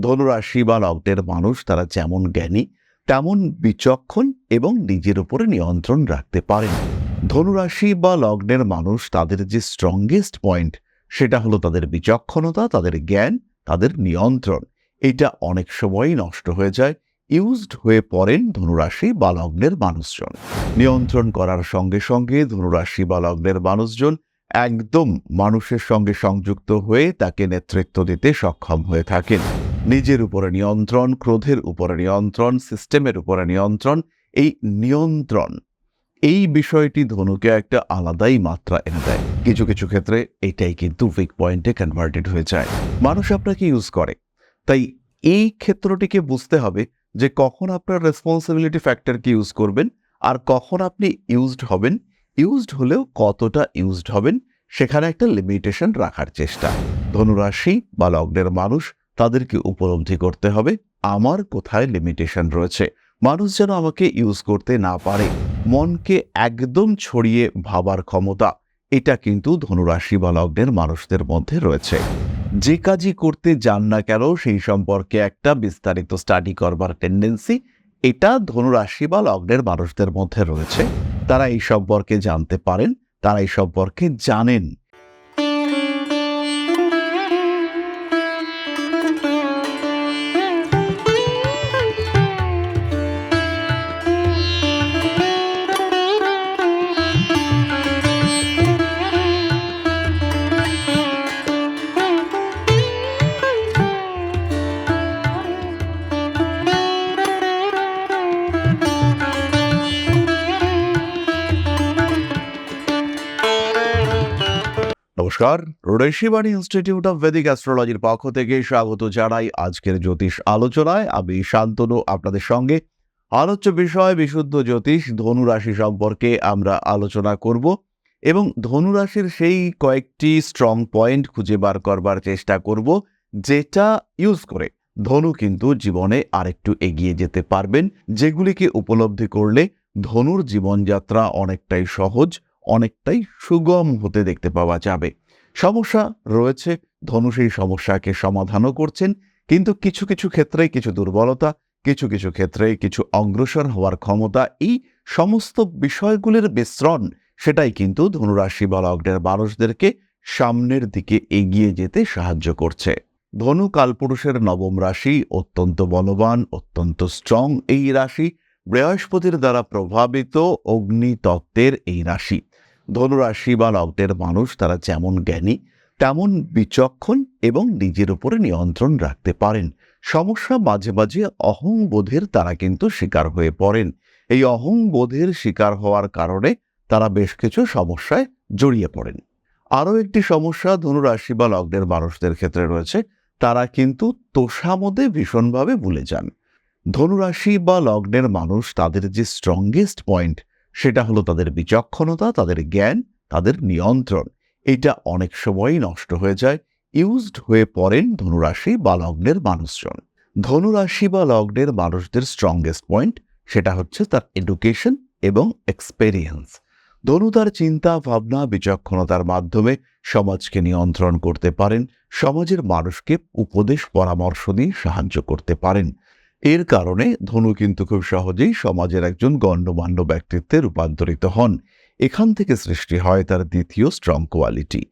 ধনুরাশি বা লগ্নের মানুষ, তারা যেমন জ্ঞানী, তেমন বিচক্ষণ এবং নিজের উপরে নিয়ন্ত্রণ রাখতে পারেন। ধনুরাশি বা লগ্নের মানুষ, তাদের যে স্ট্রংগেস্ট পয়েন্ট সেটা হলো তাদের বিচক্ষণতা, তাদের জ্ঞান, তাদের নিয়ন্ত্রণ। এটা অনেক সময়ই নষ্ট হয়ে যায় ইউজড হয়ে পড়েন ধনুরাশি বা লগ্নের মানুষজন। নিয়ন্ত্রণ করার সঙ্গে সঙ্গে ধনুরাশি বা লগ্নের মানুষজন একদম মানুষের সঙ্গে সংযুক্ত হয়ে তাকে নেতৃত্ব দিতে সক্ষম হয়ে থাকেন। নিজের উপরে নিয়ন্ত্রণ, ক্রোধের উপরে নিয়ন্ত্রণ, সিস্টেমের উপরে নিয়ন্ত্রণ, এই নিয়ন্ত্রণ, এই বিষয়টি ধনুকে একটা আলাদাই মাত্রা এনে দেয়। কিছু কিছু ক্ষেত্রে এটাই কিন্তু উইক পয়েন্টে কনভার্টেড হয়ে যায়। মানুষ আপনাকে ইউজ করে। তাই এই ক্ষেত্রটিকে বুঝতে হবে যে কখন আপনার রেসপন্সিবিলিটি ফ্যাক্টরকে ইউজ করবেন আর কখন আপনি ইউজড হবেন। ইউজড হলেও কতটা ইউজড হবেন সেখানে একটা লিমিটেশন রাখার চেষ্টা। ধনুরাশি বা লগ্নের মানুষ তাদেরকে উপলব্ধি করতে হবে। আমার কোথায় লিমিটেশন রয়েছে? মানুষ যেন আমাকে ইউজ করতে না পারে, মনকে একদম ছড়িয়ে ভাবার ক্ষমতা, এটা কিন্তু ধনুরাশি বা লগ্নের মানুষদের মধ্যে রয়েছে। যে কাজই করতে যান না কেন, সেই সম্পর্কে একটা বিস্তারিত স্টাডি করবার টেন্ডেন্সি এটা ধনুরাশি বা লগ্নের মানুষদের মধ্যে রয়েছে। তারা এই সম্পর্কে জানতে পারেন, তারা এই সম্পর্কে জানেন। নমস্কার। ঋষিবাণী ইনস্টিটিউট অফ ভেদিক অ্যাস্ট্রোলজির পক্ষ থেকে স্বাগত জানাই আজকের জ্যোতিষ আলোচনায়। আমি শান্তনু, আপনাদের সঙ্গে আলোচ্য বিষয়, বিশুদ্ধ জ্যোতিষ, ধনুরাশি সম্পর্কে আমরা আলোচনা করব এবং ধনুরাশির সেই কয়েকটি স্ট্রং পয়েন্ট খুঁজে বার করবার চেষ্টা করব, যেটা ইউজ করে ধনু কিন্তু জীবনে আরেকটু এগিয়ে যেতে পারবেন, যেগুলিকে উপলব্ধি করলে ধনুর জীবনযাত্রা অনেকটাই সহজ, অনেকটাই সুগম হতে দেখতে পাওয়া যাবে। সমস্যা রয়েছে, ধনু সেই সমস্যাকে সমাধানও করছেন, কিন্তু কিছু কিছু ক্ষেত্রে কিছু দুর্বলতা, কিছু কিছু ক্ষেত্রে কিছু অগ্রসর হওয়ার ক্ষমতা, এই সমস্ত বিষয়গুলির মিশ্রণ সেটাই কিন্তু ধনুরাশি বা লগ্নের মানুষদেরকে সামনের দিকে এগিয়ে যেতে সাহায্য করছে। ধনু কালপুরুষের নবম রাশি অত্যন্ত বলবান, অত্যন্ত স্ট্রং এই রাশি, বৃহস্পতির দ্বারা প্রভাবিত অগ্নিতত্ত্বের এই রাশি। ধনুরাশি বা লগ্নের মানুষ তারা যেমন জ্ঞানী, তেমন বিচক্ষণ এবং নিজের উপরে নিয়ন্ত্রণ রাখতে পারেন। সমস্যা মাঝে মাঝে অহংবোধের তারা কিন্তু শিকার হয়ে পড়েন। এই অহংবোধের শিকার হওয়ার কারণে তারা বেশ কিছু সমস্যায় জড়িয়ে পড়েন। আরও একটি সমস্যা ধনুরাশি বা লগ্নের মানুষদের ক্ষেত্রে রয়েছে, তারা কিন্তু তোষামদে ভীষণভাবে ভুলে যান। ধনুরাশি বা লগ্নের মানুষ তাদের যে স্ট্রংগেস্ট পয়েন্ট সেটা হলো তাদের বিচক্ষণতা, তাদের জ্ঞান, তাদের নিয়ন্ত্রণ। এটা অনেক সময়ই নষ্ট হয়ে যায়। ইউজড হয়ে পড়েন ধনুরাশি বা লগ্নের মানুষজন। ধনুরাশি বা লগ্নের মানুষদের স্ট্রংগেস্ট পয়েন্ট সেটা হচ্ছে তার এডুকেশন এবং এক্সপেরিয়েন্স ধনু তার চিন্তা, ভাবনা, বিচক্ষণতার মাধ্যমে সমাজকে নিয়ন্ত্রণ করতে পারেন, সমাজের মানুষকে উপদেশ, পরামর্শ দিয়ে সাহায্য করতে পারেন। এর কারণে ধনু কিন্তু খুব সহজেই সমাজের একজন গণ্যমান্য ব্যক্তিত্বে রূপান্তরিত হন। এখান থেকে সৃষ্টি হয় তার দ্বিতীয় স্ট্রং কোয়ালিটি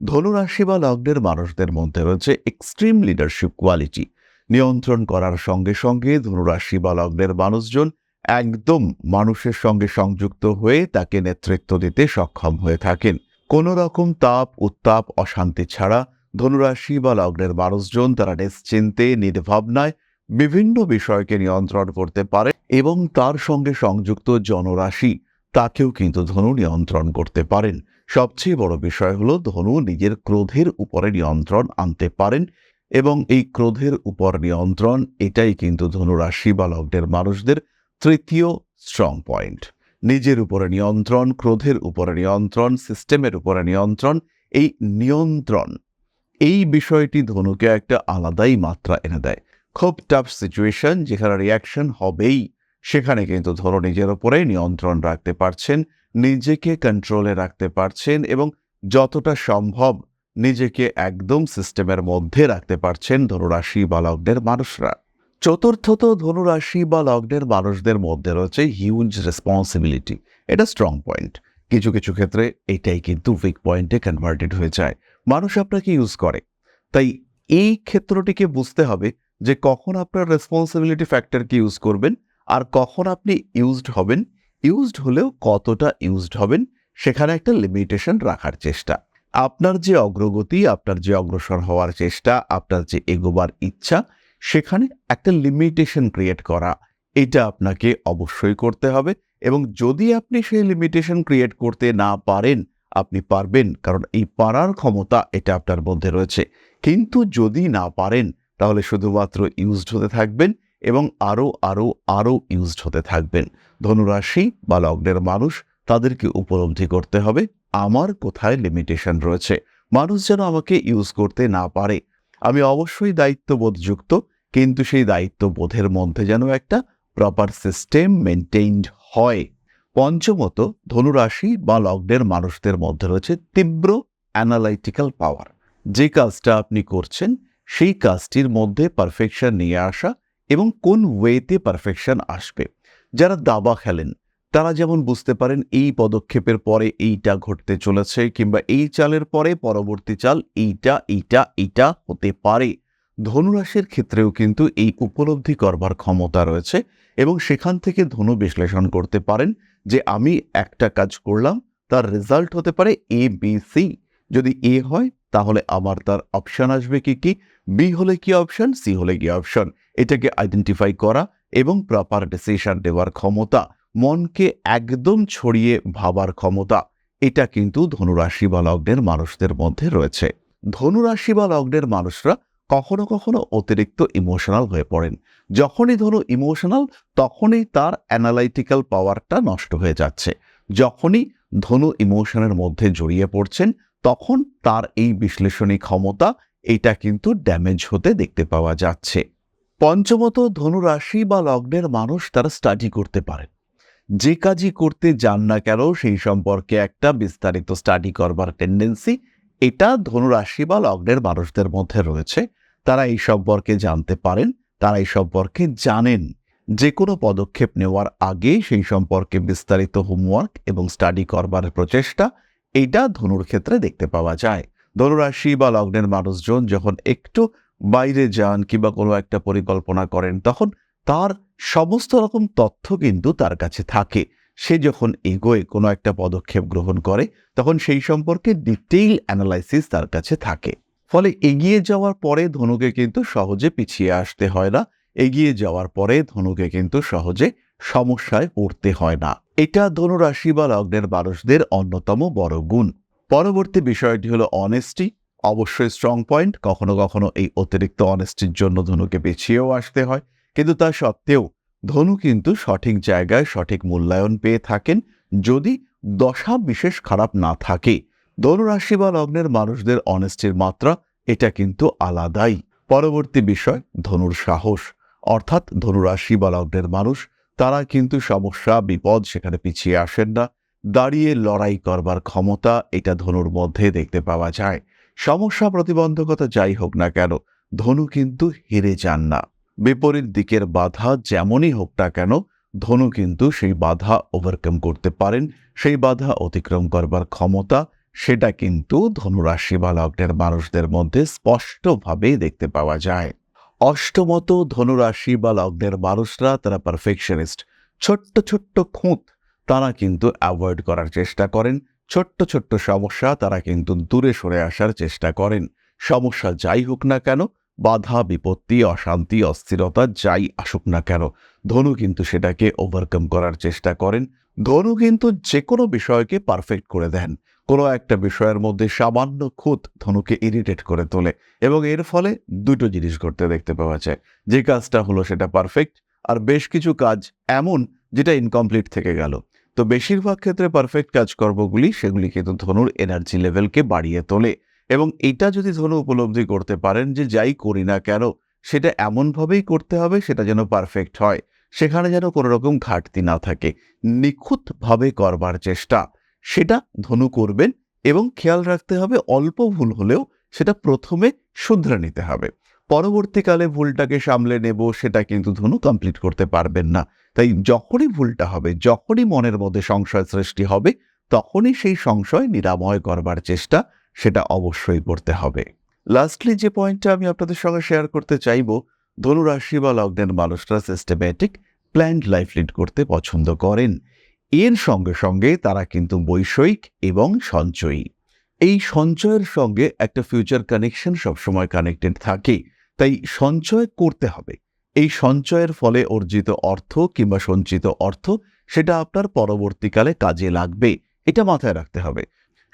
ধনুরাশি বা লগ্নের মানুষদের মধ্যে রয়েছে এক্সট্রিম লিডারশিপ কোয়ালিটি নিয়ন্ত্রণ করার সঙ্গে সঙ্গে ধনুরাশি বা লগ্নের মানুষজন একদম মানুষের সঙ্গে সংযুক্ত হয়ে তাকে নেতৃত্ব দিতে সক্ষম হয়ে থাকেন। কোনো রকম তাপ, উত্তাপ, অশান্তি ছাড়া ধনুরাশি বা লগ্নের মানুষজন তারা নিশ্চিন্তে, নির্ভাবনায় বিভিন্ন বিষয়কে নিয়ন্ত্রণ করতে পারে এবং তার সঙ্গে সংযুক্ত জনরাশি তাকেও কিন্তু ধনু নিয়ন্ত্রণ করতে পারেন। সবচেয়ে বড় বিষয় হলো ধনু নিজের ক্রোধের উপরে নিয়ন্ত্রণ আনতে পারেন এবং এই ক্রোধের উপর নিয়ন্ত্রণ এটাই কিন্তু ধনুরাশি বা লগ্নের মানুষদের তৃতীয় স্ট্রং পয়েন্ট নিজের উপরে নিয়ন্ত্রণ, ক্রোধের উপরে নিয়ন্ত্রণ সিস্টেমের উপরে নিয়ন্ত্রণ, এই নিয়ন্ত্রণ, এই বিষয়টি ধনুকে একটা আলাদাই মাত্রা এনে দেয়। খুব টাফ সিচুয়েশন যেখানে রিয়াকশন হবেই। সেখানে কিন্তু ধরো নিজের ওপরে নিয়ন্ত্রণ রাখতে পারছেন, নিজেকে কন্ট্রোলে রাখতে পারছেন এবং যতটা সম্ভব নিজেকে একদম সিস্টেমের মধ্যে রাখতে পারছেন ধনুরাশি বা লগ্নের মানুষরা। চতুর্থত ধনুরাশি বা লগ্নের মানুষদের মধ্যে রয়েছে হিউজ রেসপন্সিবিলিটি এটা স্ট্রং পয়েন্ট কিছু কিছু ক্ষেত্রে এটাই কিন্তু উইক পয়েন্টে কনভার্টেড হয়ে যায়। মানুষ আপনাকে ইউজ করে। তাই এই ক্ষেত্রটিকে বুঝতে হবে যে কখন আপনার রেসপন্সিবিলিটি ফ্যাক্টরকে ইউজ করবেন আর কখন আপনি ইউজড হবেন ইউজড হলেও কতটা ইউজড হবেন সেখানে একটা লিমিটেশন রাখার চেষ্টা। আপনার যে অগ্রগতি, আপনার যে অগ্রসর হওয়ার চেষ্টা, আপনার যে এগোবার ইচ্ছা, সেখানে একটা লিমিটেশন ক্রিয়েট করা। এটা আপনাকে অবশ্যই করতে হবে এবং যদি আপনি সেই লিমিটেশন ক্রিয়েট করতে না পারেন, আপনি পারবেন কারণ এই পারার ক্ষমতা এটা আপনার মধ্যে রয়েছে। কিন্তু যদি না পারেন তাহলে শুধুমাত্র ইউজড হতে থাকবেন এবং আরও আরও আরও ইউজড হতে থাকবেন। ধনুরাশি বা লগ্নের মানুষ তাদেরকে উপলব্ধি করতে হবে, আমার কোথায় লিমিটেশন রয়েছে? মানুষ যেন আমাকে ইউজ করতে না পারে। আমি অবশ্যই দায়িত্ববোধযুক্ত, কিন্তু সেই দায়িত্ববোধের মধ্যে যেন একটা প্রপার সিস্টেম মেনটেইনড হয়। পঞ্চমত, ধনুরাশি বা লগ্নের মানুষদের মধ্যে রয়েছে তীব্র অ্যানালাইটিক্যাল পাওয়ার যে কাজটা আপনি করছেন সেই কাজটির মধ্যে পারফেকশন নিয়ে আসা এবং কোন ওয়েতে পারফেকশন আসবে। যারা দাবা খেলেন, তারা যেমন বুঝতে পারেন এই পদক্ষেপের পরে এইটা ঘটতে চলেছে কিংবা এই চালের পরে পরবর্তী চাল এইটা এইটা এইটা হতে পারে। ধনুরাশির ক্ষেত্রেও কিন্তু এই উপলব্ধি করবার ক্ষমতা রয়েছে এবং সেখান থেকে ধনু বিশ্লেষণ করতে পারেন যে আমি একটা কাজ করলাম, তার রেজাল্ট হতে পারে এ বি সি যদি এ হয় তাহলে আমার তার অপশন আসবে কি কি? বি হলে কি অপশন সি হলে কি অপশন এটাকে আইডেন্টিফাই করা এবং প্রপার ডিসিশন দেওয়ার ক্ষমতা, মনকে একদম ছড়িয়ে ভাবার ক্ষমতা, এটা কিন্তু ধনুরাশি বা লগ্নের মানুষদের মধ্যে রয়েছে। ধনুরাশি বা লগ্নের মানুষরা কখনো কখনো অতিরিক্ত ইমোশনাল হয়ে পড়েন। যখনই ধনু ইমোশনাল তখনই তার অ্যানালাইটিক্যাল পাওয়ারটা নষ্ট হয়ে যাচ্ছে। যখনই ধনু ইমোশনের মধ্যে জড়িয়ে পড়ছেন তখন তার এই বিশ্লেষণী ক্ষমতা এটা কিন্তু ড্যামেজ হতে দেখতে পাওয়া যাচ্ছে। পঞ্চমত ধনুরাশি বা লগ্নের মানুষ তারা স্টাডি করতে পারে যে কাজই করতে যান না কেন সেই সম্পর্কে একটা বিস্তারিত স্টাডি করবার টেন্ডেন্সি এটা ধনুরাশি বা লগ্নের মানুষদের মধ্যে রয়েছে। তারা এই সম্পর্কে জানতে পারেন, তারা এই সম্পর্কে জানেন। যে কোনো পদক্ষেপ নেওয়ার আগে সেই সম্পর্কে বিস্তারিত হোমওয়ার্ক এবং স্টাডি করবার প্রচেষ্টা এইটা ধনুর ক্ষেত্রে দেখতে পাওয়া যায়। ধনুরাশি বা লগ্নের মানুষজন যখন একটু বাইরে যান কিংবা কোনো একটা পরিকল্পনা করেন, তখন তার সমস্ত রকম তথ্য কিন্তু তার কাছে থাকে। সে যখন এগোয়, কোনো একটা পদক্ষেপ গ্রহণ করে, তখন সেই সম্পর্কে ডিটেইল অ্যানালাইসিস তার কাছে থাকে। ফলে এগিয়ে যাওয়ার পরে ধনুকে কিন্তু সহজে পিছিয়ে আসতে হয় না। এগিয়ে যাওয়ার পরে ধনুকে কিন্তু সহজে সমস্যায় পড়তে হয় না। এটা ধনুরাশি বা লগ্নের মানুষদের অন্যতম বড় গুণ। পরবর্তী বিষয়টি হলো অনেস্টি অবশ্যই স্ট্রং পয়েন্ট কখনো কখনো এই অতিরিক্ত অনেস্টির জন্য ধনুকে পিছিয়েও আসতে হয়। কিন্তু তা সত্ত্বেও ধনু কিন্তু সঠিক জায়গায় সঠিক মূল্যায়ন পেয়ে থাকেন যদি দশা বিশেষ খারাপ না থাকে। ধনুরাশি বা লগ্নের মানুষদের অনেস্টির মাত্রা এটা কিন্তু আলাদাই। পরবর্তী বিষয় ধনুর সাহস। অর্থাৎ ধনুরাশি বা লগ্নের মানুষ তারা কিন্তু সমস্যা, বিপদ সেখানে পিছিয়ে আসেন না। দাঁড়িয়ে লড়াই করবার ক্ষমতা এটা ধনুর মধ্যে দেখতে পাওয়া যায়। সমস্যা প্রতিবন্ধকতা যাই হোক না কেন, ধনু কিন্তু হেরে যান না। বিপরীত দিকের বাধা যেমনই হোক না কেন, ধনু কিন্তু সেই বাধা ওভারকাম করতে পারেন, সেই বাধা অতিক্রম করবার ক্ষমতা, সেটা কিন্তু ধনুরাশি বা লগ্নের মানুষদের মধ্যে স্পষ্টভাবে দেখতে পাওয়া যায়। অষ্টমত ধনুরাশি বা লগ্নের মানুষরা তারা পারফেকশনিস্ট ছোট্ট ছোট্ট খুঁত তারা কিন্তু অ্যাভয়েড করার চেষ্টা করেন। ছোট্ট ছোট্ট সমস্যা তারা কিন্তু দূরে সরে আসার চেষ্টা করেন। সমস্যা যাই হোক না কেন, বাধা, বিপত্তি, অশান্তি, অস্থিরতা যাই আসুক না কেন, ধনু কিন্তু সেটাকে ওভারকাম করার চেষ্টা করেন। ধনু কিন্তু যে কোনো বিষয়কে পারফেক্ট করে দেন। কোনো একটা বিষয়ের মধ্যে সামান্য খুঁত ধনুকে ইরিটেট করে তোলে এবং এর ফলে দুটো জিনিস ঘটতে দেখতে পাওয়া যায়। যে কাজটা হলো সেটা পারফেক্ট আর বেশ কিছু কাজ এমন যেটা ইনকমপ্লিট থেকে গেল। তো বেশিরভাগ ক্ষেত্রে পারফেক্ট কাজকর্মগুলি সেগুলি কিন্তু ধনুর এনার্জি লেভেলকে বাড়িয়ে তোলে এবং এটা যদি ধনু উপলব্ধি করতে পারেন যে যাই করি না কেন, সেটা এমনভাবেই করতে হবে সেটা যেন পারফেক্ট হয়, সেখানে যেন কোনো রকম ঘাটতি না থাকে, নিখুঁতভাবে করবার চেষ্টা। সেটা ধনু করবেন এবং খেয়াল রাখতে হবে অল্প ভুল হলেও সেটা প্রথমে শুধরে নিতে হবে। পরবর্তীকালে ভুলটাকে সামলে নেব, সেটা কিন্তু ধনু কমপ্লিট করতে পারবেন না। তাই যখনই ভুলটা হবে, যখনই মনের মধ্যে সংশয় সৃষ্টি হবে, তখনই সেই সংশয় নিরাময় করবার চেষ্টা সেটা অবশ্যই করতে হবে। লাস্টলি যে পয়েন্টটা আমি আপনাদের সঙ্গে শেয়ার করতে চাইব ধনুরাশি বা লগ্নের মানুষরা সিস্টেম্যাটিক প্ল্যান্ড লাইফ লিড করতে পছন্দ করেন। এর সঙ্গে সঙ্গে তারা কিন্তু বৈষয়িক এবং সঞ্চয়ী। এই সঞ্চয়ের সঙ্গে একটা ফিউচার কানেকশন সবসময় কানেক্টেড থাকে। তাই সঞ্চয় করতে হবে। এই সঞ্চয়ের ফলে অর্জিত অর্থ কিংবা সঞ্চিত অর্থ সেটা আপনার পরবর্তীকালে কাজে লাগবে। এটা মাথায় রাখতে হবে।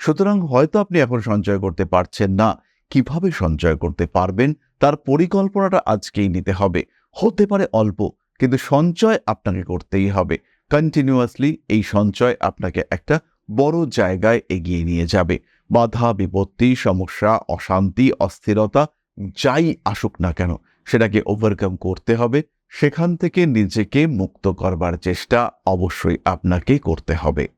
সুতরাং হয়তো আপনি এখন সঞ্চয় করতে পারছেন না। কীভাবে সঞ্চয় করতে পারবেন তার পরিকল্পনাটা আজকেই নিতে হবে। হতে পারে অল্প, কিন্তু সঞ্চয় আপনাকে করতেই হবে। কন্টিনিউয়াসলি এই সঞ্চয় আপনাকে একটা বড় জায়গায় এগিয়ে নিয়ে যাবে। বাধা, বিপত্তি, সমস্যা, অশান্তি, অস্থিরতা যাই আসুক না কেন, সেটাকে ওভারকাম করতে হবে। সেখান থেকে নিজেকে মুক্ত করবার চেষ্টা অবশ্যই আপনাকে করতে হবে।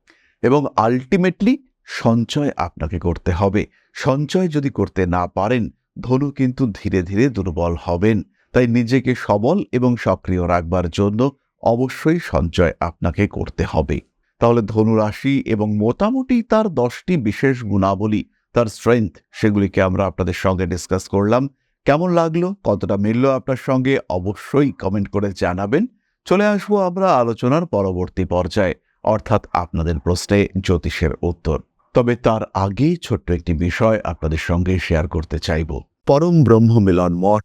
এবং আলটিমেটলি সঞ্চয় আপনাকে করতে হবে। সঞ্চয় যদি করতে না পারেন, ধনু কিন্তু ধীরে ধীরে দুর্বল হবেন। তাই নিজেকে সবল এবং সক্রিয় রাখবার জন্য অবশ্যই সঞ্চয় আপনাকে করতে হবে। তাহলে ধনুরাশি এবং মোটামুটি তার দশটি বিশেষ গুণাবলী, তার স্ট্রেংথ সেগুলিকে আমরা আপনাদের সঙ্গে ডিসকাস করলাম। কেমন লাগল? কতটা মিলল আপনার সঙ্গে? অবশ্যই কমেন্ট করে জানাবেন। চলে আসব আমরা আলোচনার পরবর্তী পর্যায়ে, অর্থাৎ আপনাদের প্রশ্নে জ্যোতিষের উত্তর। তবে তার আগে ছোট্ট একটি বিষয় আপনাদের সঙ্গে শেয়ার করতে চাইব। পরম ব্রহ্ম মিলন মঠ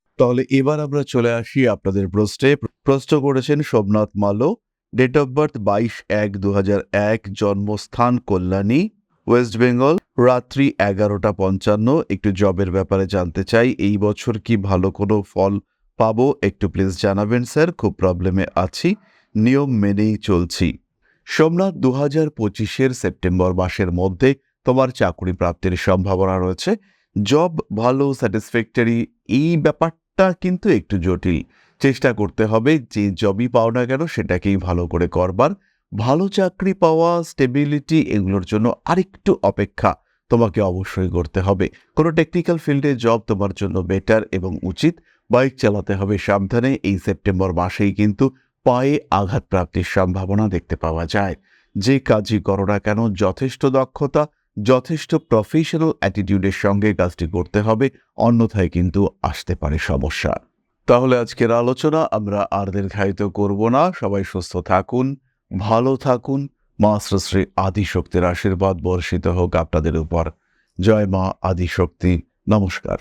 তাহলে এবার আমরা চলে আসি আপনাদের প্রশ্নে। প্রশ্ন করেছেন Somnath Malo date of birth বাইশ এক দু এক, জন্মস্থান কল্যাণী ওয়েস্ট বেঙ্গল রাত্রি এগারোটা পঞ্চান্ন। একটু জবের ব্যাপারে জানতে চাই, এই বছর কি ভালো কোনো ফল পাবো? একটু প্লিজ জানাবেন স্যার খুব প্রবলেমে আছি। নিয়ম মেনেই চলছি। সোমনাথ দু হাজার পঁচিশের সেপ্টেম্বর মাসের মধ্যে তোমার চাকরি প্রাপ্তির সম্ভাবনা রয়েছে। জব ভালো স্যাটিসফ্যাক্টরি এই ব্যাপারটা কিন্তু একটু জটিল। চেষ্টা করতে হবে যে জবই পাও না কেন সেটাকেই ভালো করে করবার। ভালো চাকরি পাওয়া স্টেবিলিটি এগুলোর জন্য আরেকটু অপেক্ষা তোমাকে অবশ্যই করতে হবে। কোনো টেকনিক্যাল ফিল্ডে জব তোমার জন্য বেটার এবং উচিত। বাইক চালাতে হবে সাবধানে। এই সেপ্টেম্বর মাসেই কিন্তু পায়ে আঘাত প্রাপ্তির সম্ভাবনা দেখতে পাওয়া যায়। যে কাজই করো না কেন, যথেষ্ট দক্ষতা যথেষ্ট প্রফেশনাল অ্যাটিটিউডের সঙ্গে কাজটি করতে হবে, অন্যথায় কিন্তু আসতে পারে সমস্যা। তাহলে আজকের আলোচনা আমরা আর দীর্ঘায়িত করব না। সবাই সুস্থ থাকুন, ভালো থাকুন। মা শ্রী আদিশক্তির আশীর্বাদ বর্ষিত হোক আপনাদের উপর। জয় মা আদিশক্তি। নমস্কার।